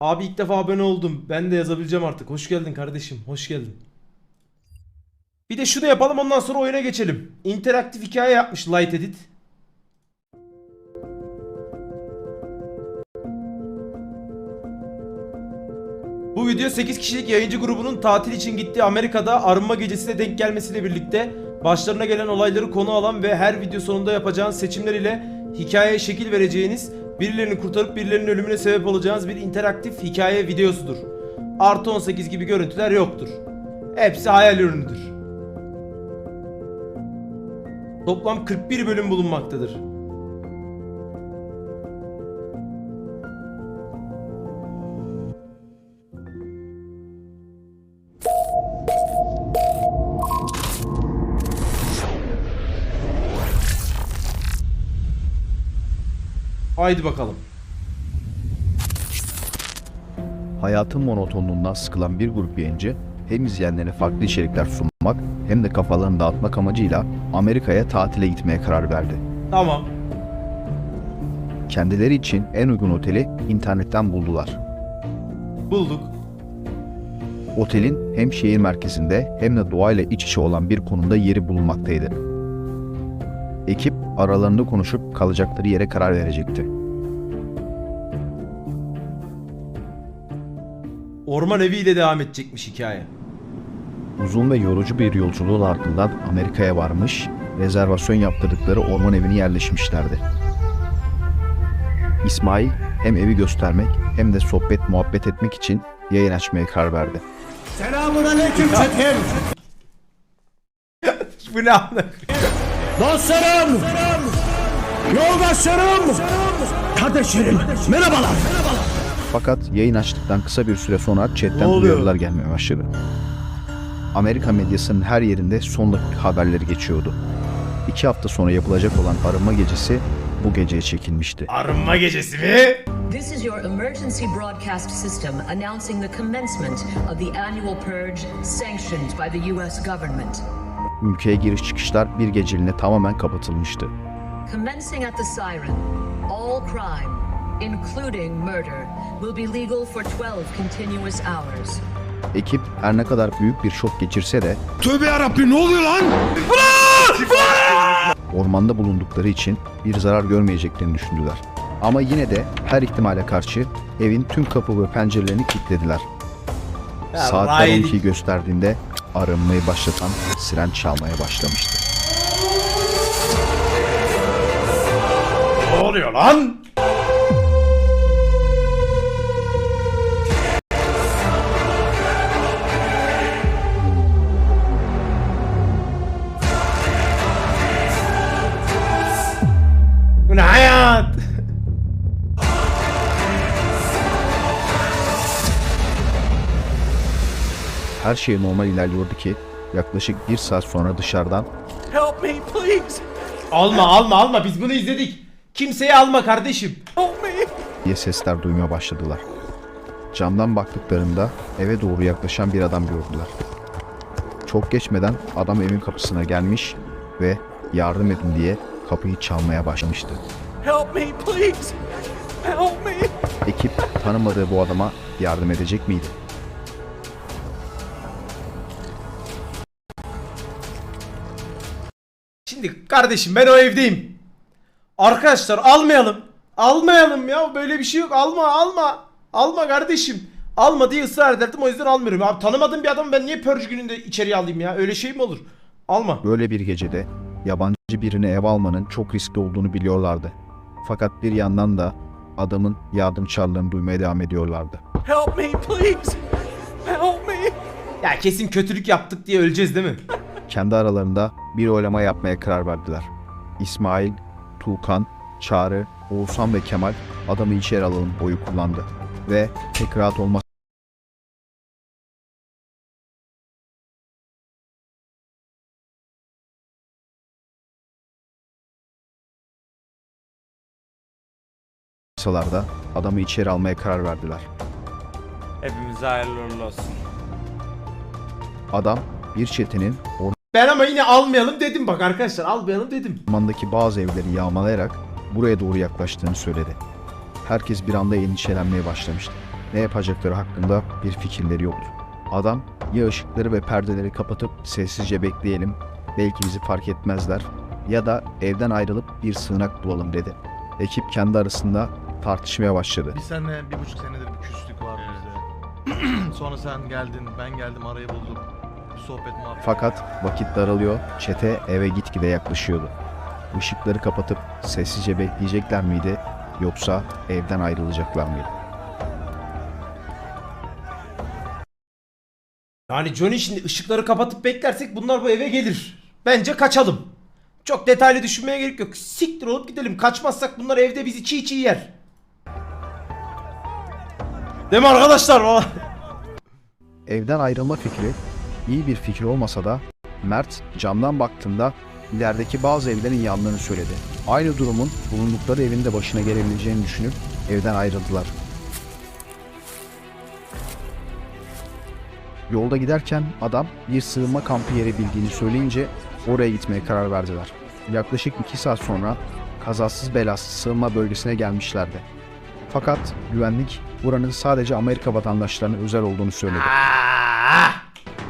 Abi ilk defa abone oldum. Ben de yazabileceğim artık. Hoş geldin kardeşim. Hoş geldin. Bir de şunu yapalım ondan sonra oyuna geçelim. İnteraktif hikaye yapmış Light Edit. Bu video 8 kişilik yayıncı grubunun tatil için gittiği Amerika'da arınma gecesine denk gelmesiyle birlikte başlarına gelen olayları konu alan ve her video sonunda yapacağınız seçimler ile hikayeye şekil vereceğiniz, birilerini kurtarıp birilerinin ölümüne sebep olacağınız bir interaktif hikaye videosudur. Artı 18 gibi görüntüler yoktur. Hepsi hayal ürünüdür. Toplam 41 bölüm bulunmaktadır. Haydi bakalım. Hayatın monotonluğundan sıkılan bir grup yayıncı hem izleyenlerine farklı içerikler sunmak hem de kafalarını dağıtmak amacıyla Amerika'ya tatile gitmeye karar verdi. Tamam. Kendileri için en uygun oteli internetten buldular. Bulduk. Otelin hem şehir merkezinde hem de doğayla iç içe olan bir konumda yeri bulunmaktaydı. Ekip aralarında konuşup kalacakları yere karar verecekti. Orman eviyle devam edecekmiş hikaye. Uzun ve yorucu bir yolculuğun ardından Amerika'ya varmış, rezervasyon yaptırdıkları orman evine yerleşmişlerdi. İsmail hem evi göstermek hem de sohbet muhabbet etmek için yayın açmaya karar verdi. Selamun aleyküm çetin. Bu ne amına? Dostlarım. Yoldaşlarım. Kardeşlerim. Merhabalar. Fakat yayın açtıktan kısa bir süre sonra chatten uyarılar gelmeye başladı. Amerika medyasının her yerinde son dakika haberleri geçiyordu. İki hafta sonra yapılacak olan arınma gecesi bu geceye çekilmişti. Arınma gecesi mi? This is your emergency broadcast system announcing the commencement of the annual purge sanctioned by the U.S. government. Ülkeye giriş çıkışlar bir geceliğine tamamen kapatılmıştı. Commencing at the siren, all crime, including murder, will be legal for 12 continuous hours. Ekip her ne kadar büyük bir şok geçirse de Tövbe yarabbim ne oluyor lan? ormanda bulundukları için bir zarar görmeyeceklerini düşündüler. Ama yine de her ihtimale karşı evin tüm kapı ve pencerelerini kilitlediler. Ya Saatler Ryan- 12'yi gösterdiğinde arınmayı başlatan siren çalmaya başlamıştı. Ne oluyor lan? Her şey normal ilerliyordu ki yaklaşık bir saat sonra dışarıdan Help me please. Alma alma alma biz bunu izledik. Kimseyi alma kardeşim. Help me. diye sesler duymaya başladılar. Camdan baktıklarında eve doğru yaklaşan bir adam gördüler. Çok geçmeden adam evin kapısına gelmiş ve yardım edin diye kapıyı çalmaya başlamıştı. Help me please. Help me. Ekip tanımadığı bu adama yardım edecek miydi? Şimdi kardeşim ben o evdeyim. Arkadaşlar almayalım. Almayalım ya böyle bir şey yok. Alma alma. Alma kardeşim. Alma diye ısrar ederdim o yüzden almıyorum. Abi tanımadığım bir adamı ben niye purge gününde içeriye alayım ya? Öyle şey mi olur? Alma. Böyle bir gecede yabancı birini ev almanın çok riskli olduğunu biliyorlardı. Fakat bir yandan da adamın yardım çağrılarını duymaya devam ediyorlardı. Help me please. Help me. Ya kesin kötülük yaptık diye öleceğiz değil mi? Kendi aralarında bir oylama yapmaya karar verdiler. İsmail, Tuğkan, Çağrı, Oğuzhan ve Kemal adamı içeri alalım oyu kullandı. Ve tek rahat olmaz da adamı içeri almaya karar verdiler. Hepimize hayırlı uğurlu olsun. Adam bir çetenin Ben ama yine almayalım dedim bak arkadaşlar almayalım dedim. ormandaki bazı evleri yağmalayarak buraya doğru yaklaştığını söyledi. Herkes bir anda endişelenmeye başlamıştı. ne yapacakları hakkında bir fikirleri yoktu. Adam ya ışıkları ve perdeleri kapatıp sessizce bekleyelim, belki bizi fark etmezler ya da evden ayrılıp bir sığınak bulalım dedi. Ekip kendi arasında tartışmaya başladı. Biz seninle bir buçuk senedir bir küslük var bizde. Sonra sen geldin, ben geldim, arayı bulduk. Sohbet muhabbet. Fakat vakit daralıyor, çete eve gitgide yaklaşıyordu. Işıkları kapatıp sessizce bekleyecekler miydi yoksa evden ayrılacaklar mıydı? Yani Johnny şimdi ışıkları kapatıp beklersek bunlar bu eve gelir. Bence kaçalım. Çok detaylı düşünmeye gerek yok. Siktir olup gidelim. Kaçmazsak bunlar evde bizi çiğ çiğ yer. Değil mi arkadaşlar? Evden ayrılma fikri iyi bir fikir olmasa da Mert camdan baktığında ilerideki bazı evlerin yandığını söyledi. Aynı durumun bulundukları evin de başına gelebileceğini düşünüp evden ayrıldılar. Yolda giderken adam bir sığınma kampı yeri bildiğini söyleyince oraya gitmeye karar verdiler. Yaklaşık iki saat sonra kazasız belasız sığınma bölgesine gelmişlerdi. Fakat güvenlik buranın sadece Amerika vatandaşlarına özel olduğunu söyledi.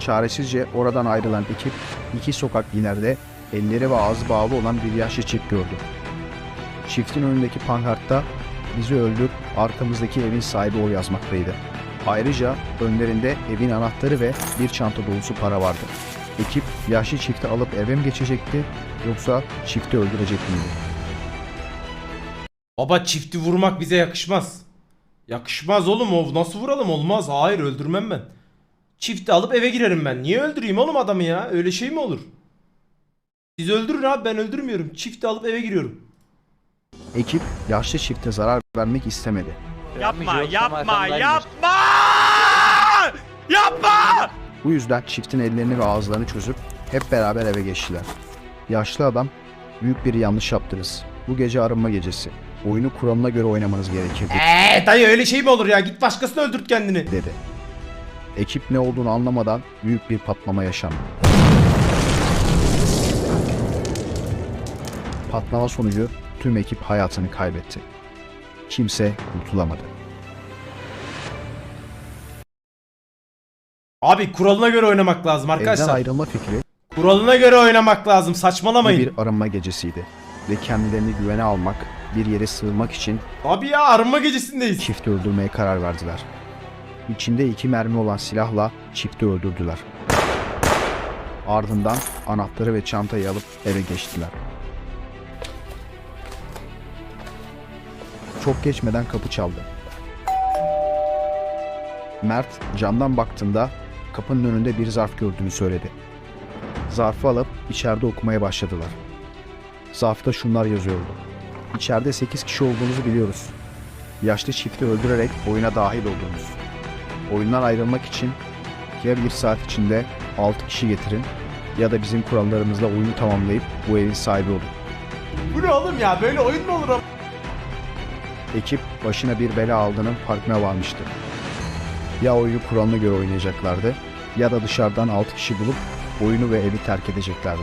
Çaresizce oradan ayrılan ekip iki sokak ileride elleri ve ağzı bağlı olan bir yaşlı çift gördü. Çiftin önündeki pankartta bizi öldür arkamızdaki evin sahibi o yazmaktaydı. Ayrıca önlerinde evin anahtarı ve bir çanta dolusu para vardı. Ekip yaşlı çifti alıp eve mi geçecekti yoksa çifti öldürecek miydi? Baba çifti vurmak bize yakışmaz. Yakışmaz oğlum o nasıl vuralım olmaz. Hayır öldürmem ben. Çifti alıp eve girerim ben. Niye öldüreyim oğlum adamı ya? Öyle şey mi olur? Siz öldürün abi ben öldürmüyorum. Çifti alıp eve giriyorum. Ekip yaşlı çifte zarar vermek istemedi. Yapma yapma yapma. Yapma. Bu yüzden çiftin ellerini ve ağızlarını çözüp hep beraber eve geçtiler. Yaşlı adam, büyük bir yanlış yaptınız. Bu gece arınma gecesi. Oyunu kuralına göre oynamanız gerekirdi Eee dayı öyle şey mi olur ya? Git başkasını öldürt kendini. dedi. Ekip ne olduğunu anlamadan büyük bir patlama yaşandı. Patlama sonucu tüm ekip hayatını kaybetti. Kimse kurtulamadı. Abi kuralına göre oynamak lazım Evden arkadaşlar. ayrılma fikri Kuralına göre oynamak lazım. Saçmalamayın. bir arınma gecesiydi. Ve kendilerini güvene almak, bir yere sığınmak için Abi ya arınma gecesindeyiz. çifti öldürmeye karar verdiler. İçinde iki mermi olan silahla çifti öldürdüler. Ardından anahtarı ve çantayı alıp eve geçtiler. Çok geçmeden kapı çaldı. Mert camdan baktığında kapının önünde bir zarf gördüğünü söyledi. Zarfı alıp içeride okumaya başladılar. Zarfta şunlar yazıyordu. İçeride 8 kişi olduğumuzu biliyoruz yaşlı çifti öldürerek oyuna dahil oldunuz. Oyundan ayrılmak için ya bir saat içinde 6 kişi getirin ya da bizim kurallarımızla oyunu tamamlayıp bu evin sahibi olun. Bu ne oğlum ya? Böyle oyun mu olur ama? Ekip başına bir bela aldığının farkına varmıştı. Ya oyunu kuralına göre oynayacaklardı ya da dışarıdan 6 kişi bulup oyunu ve evi terk edeceklerdi.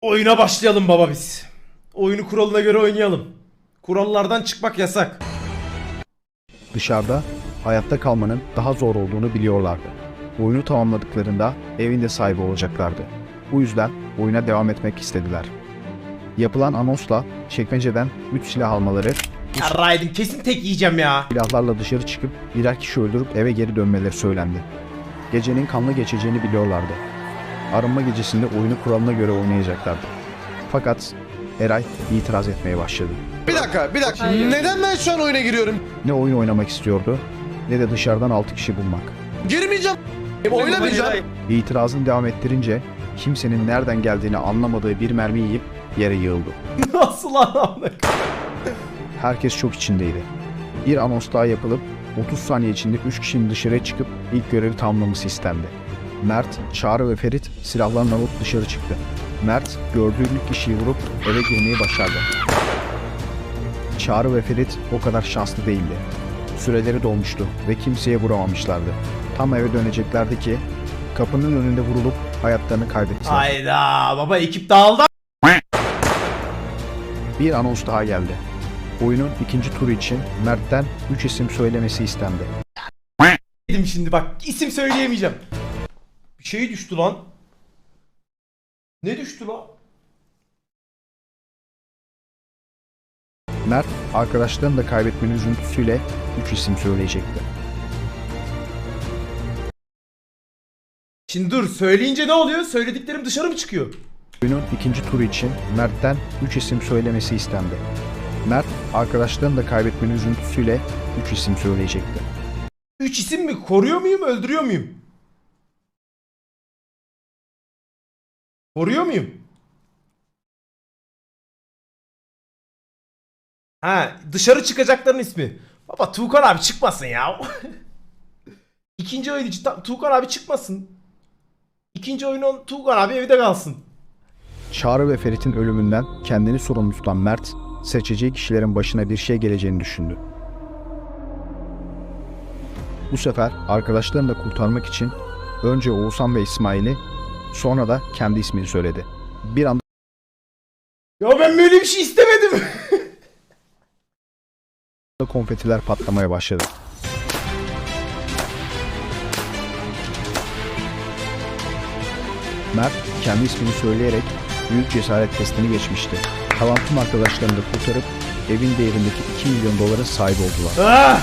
Oyuna başlayalım baba biz. Oyunu kuralına göre oynayalım. Kurallardan çıkmak yasak. Dışarıda hayatta kalmanın daha zor olduğunu biliyorlardı. Oyunu tamamladıklarında evinde sahibi olacaklardı. Bu yüzden oyuna devam etmek istediler. Yapılan anonsla çekmeceden 3 silah almaları, Yarraydın kesin tek yiyeceğim ya. silahlarla dışarı çıkıp birer kişi öldürüp eve geri dönmeleri söylendi. Gecenin kanlı geçeceğini biliyorlardı. Arınma gecesinde oyunu kuralına göre oynayacaklardı. Fakat Eray itiraz etmeye başladı. Bir dakika, bir dakika. Neden ben şu an oyuna giriyorum? Ne oyun oynamak istiyordu ne de dışarıdan 6 kişi bulmak. Girmeyeceğim. Oynamayacağım. İtirazını devam ettirince kimsenin nereden geldiğini anlamadığı bir mermi yiyip yere yığıldı. Nasıl lan amına? Herkes çok içindeydi. Bir anons daha yapılıp 30 saniye içinde 3 kişinin dışarıya çıkıp ilk görevi tamamlaması istendi. Mert, Çağrı ve Ferit silahlarını alıp dışarı çıktı. Mert gördüğü ilk kişiyi vurup eve girmeyi başardı. Çağrı ve Ferit o kadar şanslı değildi. Süreleri dolmuştu ve kimseye vuramamışlardı. Tam eve döneceklerdi ki kapının önünde vurulup hayatlarını kaybettiler. Hayda baba ekip dağıldı. Bir anons daha geldi. Oyunun ikinci turu için Mert'ten 3 isim söylemesi istendi. Dedim şimdi bak isim söyleyemeyeceğim. Bir şey düştü lan. Ne düştü lan? Mert arkadaşlarını da kaybetmenin üzüntüsüyle 3 isim söyleyecekti. Şimdi dur söyleyince ne oluyor? Söylediklerim dışarı mı çıkıyor? Oyunun ikinci turu için Mert'ten 3 isim söylemesi istendi. Mert arkadaşlarını da kaybetmenin üzüntüsüyle 3 isim söyleyecekti. Üç isim mi? Koruyor muyum, öldürüyor muyum? Koruyor muyum? Ha, dışarı çıkacakların ismi. Baba Tuğkan abi çıkmasın ya. İkinci oyun için Tuğkan abi çıkmasın. İkinci oyunun Tuğkan abi evde kalsın. Çağrı ve Ferit'in ölümünden kendini sorumlu tutan Mert, seçeceği kişilerin başına bir şey geleceğini düşündü. Bu sefer arkadaşlarını da kurtarmak için önce Oğuzhan ve İsmail'i, sonra da kendi ismini söyledi. Bir anda Ya ben böyle bir şey istemedim. konfetiler patlamaya başladı. Mert kendi ismini söyleyerek büyük cesaret testini geçmişti. Kalan tüm arkadaşlarını da kurtarıp evin değerindeki 2 milyon dolara sahip oldular. ah!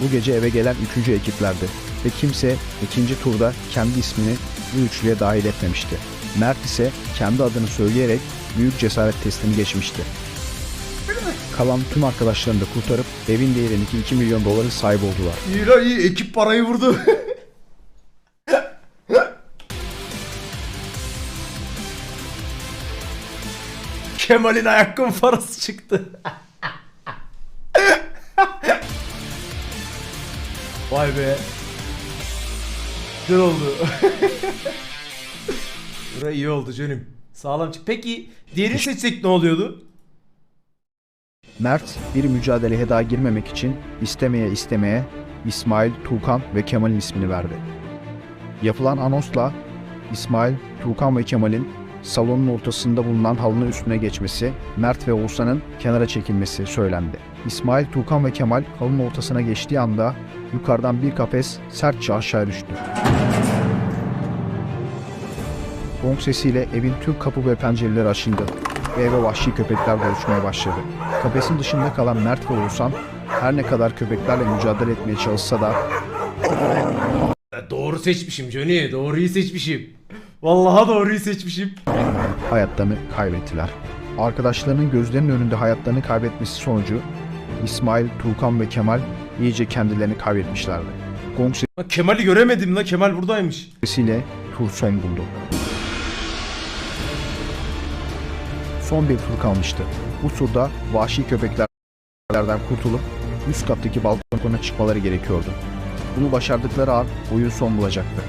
Bu gece eve gelen üçüncü ekiplerdi ve kimse ikinci turda kendi ismini bu üçlüye dahil etmemişti. Mert ise kendi adını söyleyerek büyük cesaret testini geçmişti. Kalan tüm arkadaşlarını da kurtarıp evin değerindeki 2 milyon doları sahip oldular. İyi lan iyi ekip parayı vurdu. Kemal'in ayakkabı parası çıktı. Vay be. Güzel oldu. Buraya iyi oldu canım. Sağlam çık. Peki diğerini seçsek ne oluyordu? Mert bir mücadeleye daha girmemek için istemeye istemeye İsmail, Tuğkan ve Kemal'in ismini verdi. Yapılan anonsla İsmail, Tuğkan ve Kemal'in salonun ortasında bulunan halının üstüne geçmesi, Mert ve Oğuzhan'ın kenara çekilmesi söylendi. İsmail, Tuğkan ve Kemal halının ortasına geçtiği anda yukarıdan bir kafes sertçe aşağı düştü. Gong sesiyle evin tüm kapı ve pencereleri açıldı ve eve vahşi köpekler doluşmaya başladı. Kafesin dışında kalan Mert ve Oğuzhan her ne kadar köpeklerle mücadele etmeye çalışsa da Doğru seçmişim Johnny. Doğruyu seçmişim. Vallahi doğruyu seçmişim. hayatlarını kaybettiler. Arkadaşlarının gözlerinin önünde hayatlarını kaybetmesi sonucu İsmail, Tuğkan ve Kemal iyice kendilerini kaybetmişlerdi. Gong Lan Kemal'i göremedim la. Kemal buradaymış. sesiyle tur son buldu. Son bir tur kalmıştı. Bu turda vahşi köpeklerden kurtulup üst kattaki balkona çıkmaları gerekiyordu. Bunu başardıkları an oyun son bulacaktı.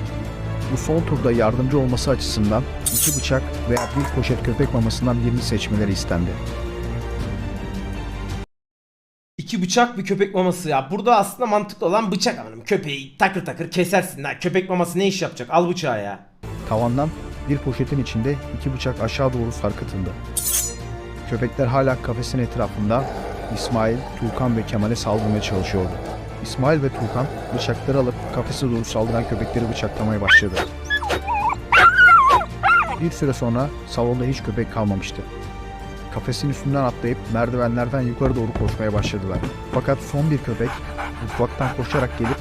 Bu son turda yardımcı olması açısından iki bıçak veya bir poşet köpek mamasından birini seçmeleri istendi. İki bıçak bir köpek maması ya. Burada aslında mantıklı olan bıçak hanım. Köpeği takır takır kesersin ha. Köpek maması ne iş yapacak? Al bıçağı ya. Tavandan bir poşetin içinde iki bıçak aşağı doğru sarkıtıldı. Köpekler hala kafesin etrafında İsmail, Tuğkan ve Kemal'e saldırmaya çalışıyordu. İsmail ve Tuğkan bıçakları alıp kafese doğru saldıran köpekleri bıçaklamaya başladı. Bir süre sonra salonda hiç köpek kalmamıştı. Kafesin üstünden atlayıp merdivenlerden yukarı doğru koşmaya başladılar. Fakat son bir köpek mutfaktan koşarak gelip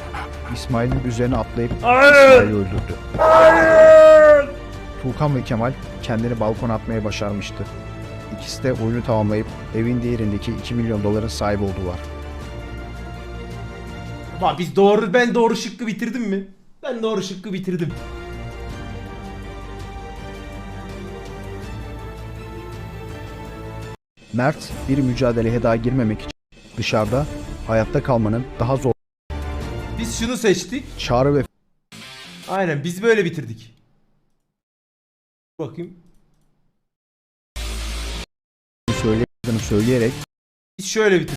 İsmail'in üzerine atlayıp İsmail'i öldürdü. Tuğkan ve Kemal kendini balkona atmaya başarmıştı. İkisi de oyunu tamamlayıp evin değerindeki 2 milyon doların sahibi oldular. Bak biz doğru ben doğru şıkkı bitirdim mi? Ben doğru şıkkı bitirdim. Mert bir mücadeleye daha girmemek için dışarıda hayatta kalmanın daha zor Biz şunu seçtik. Çağrı ve Aynen biz böyle bitirdik. Bakayım. söyleyerek Biz şöyle bitirdik.